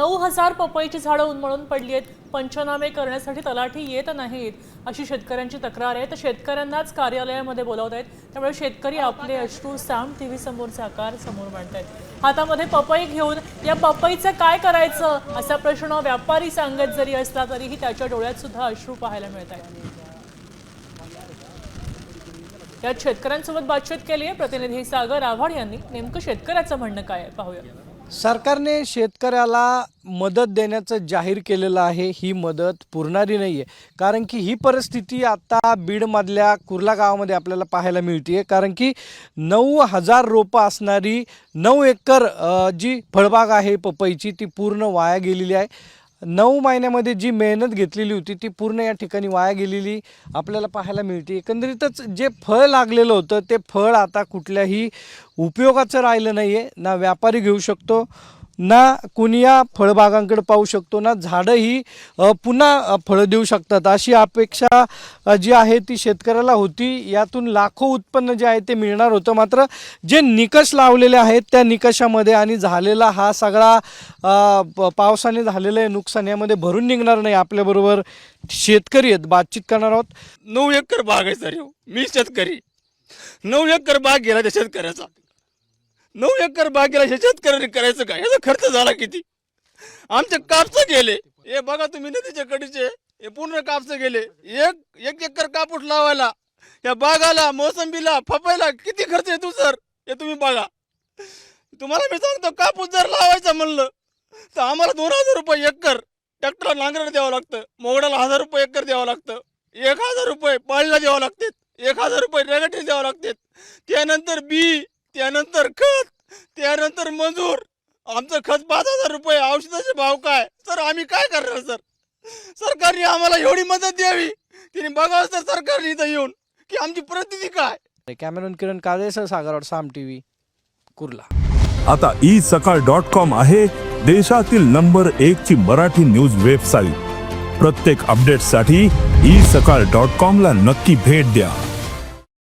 नऊ हजार पपईची झाडं उन्मळून पडली आहेत. पंचनामे करण्यासाठी तलाठी येत नाहीत अशी शेतकऱ्यांची तक्रार आहे. तर शेतकऱ्यांनाच कार्यालयामध्ये बोलावत आहेत. त्यामुळे शेतकरी आपले अश्रू साम टीव्ही समोरचा आकार समोर मांडतायत. हातामध्ये पपई घेऊन या पपईचं काय करायचं असा प्रश्न व्यापारी सांगत जरी असला तरीही त्याच्या डोळ्यात सुद्धा अश्रू पाहायला मिळत आहेत यात शेतकऱ्यांसोबत बातचीत केली आहे प्रतिनिधी सागर आव्हाड यांनी. नेमकं शेतकऱ्याचं म्हणणं काय आहे? पाहूया. सरकारने शेतकऱ्याला मदत देण्याचं जाहीर केलेलं आहे. ही मदत पुरणारी नाही आहे कारण की ही परिस्थिती आता बीडमधल्या कुर्ला गावामध्ये आपल्याला पाहायला मिळते आहे कारण की नऊ हजार रोपं असणारी नऊ एकर जी फळबाग आहे पपईची ती पूर्ण वाया गेलेली आहे. नऊ महिन्यामध्ये जी मेहनत घेतलेली होती ती पूर्ण या ठिकाणी वाया गेलेली आपल्याला पाहायला मिळते. एकंदरीतच जे फळ लागलेलं होतं ते फळ आता कुठल्याही उपयोगाचं राहिलं नाही आहे ना व्यापारी घेऊ शकतो ना कुणी या फळबागांकडे पाहू शकतो ना झाडं ही पुन्हा फळं देऊ शकतात. अशी अपेक्षा जी आहे ती शेतकऱ्याला होती. यातून लाखो उत्पन्न जे आहे ते मिळणार होतं. मात्र जे निकष लावलेले आहेत त्या निकषामध्ये आणि झालेला हा सगळा प- पावसाने झालेलं आहे नुकसान यामध्ये भरून निघणार नाही आपल्याबरोबर शेतकरी आहेत. बातचीत करणार आहोत. नऊ एकर बाग आहे सर. मी शेतकरी. नऊ एकर बाग गेला त्या शेतकऱ्याचा. नऊ एकर बागेला गेला त्या करायचं काय? याचा खर्च झाला किती? आमचे कापस गेले. हे बघा तुम्ही नदीच्या कडीचे. हे पूर्ण कापस गेले. एक एक एकर कापूस लावायला या बागाला मोसंबीला फपायला किती खर्च येतो सर? हे तुम्ही बघा. तुम्हाला मी सांगतो कापूस जर लावायचा म्हणलं तर आम्हाला दोन हजार रुपये एकर ट्रॅक्टरला नांगराला द्यावं लागतं. मोगडाला हजार रुपये एकर द्यावं लागतं. एक हजार रुपये पाळीला द्यावं लागतात. एक हजार रुपये रेगटी द्यावं लागतात. त्यानंतर बी त्यानंतर खत त्यानंतर मजूर. आमचं खत पाच हजार रुपये औषधाचे भाव काय? सर आम्ही काय करणार सर? सरकारने आम्हाला एवढी मदत द्यावी. तिने बघावं सर सरकारने इथं येऊन की आमची परिस्थिती काय? कॅमेरॉन किरण काळेसह सागरवाड साम टी व्ही कुर्ला. आता ई सकाळ डॉट कॉम आहे देशातील नंबर एक ची मराठी न्यूज वेबसाईट. प्रत्येक अपडेटसाठी ई सकाळ डॉट कॉम ला नक्की भेट द्या.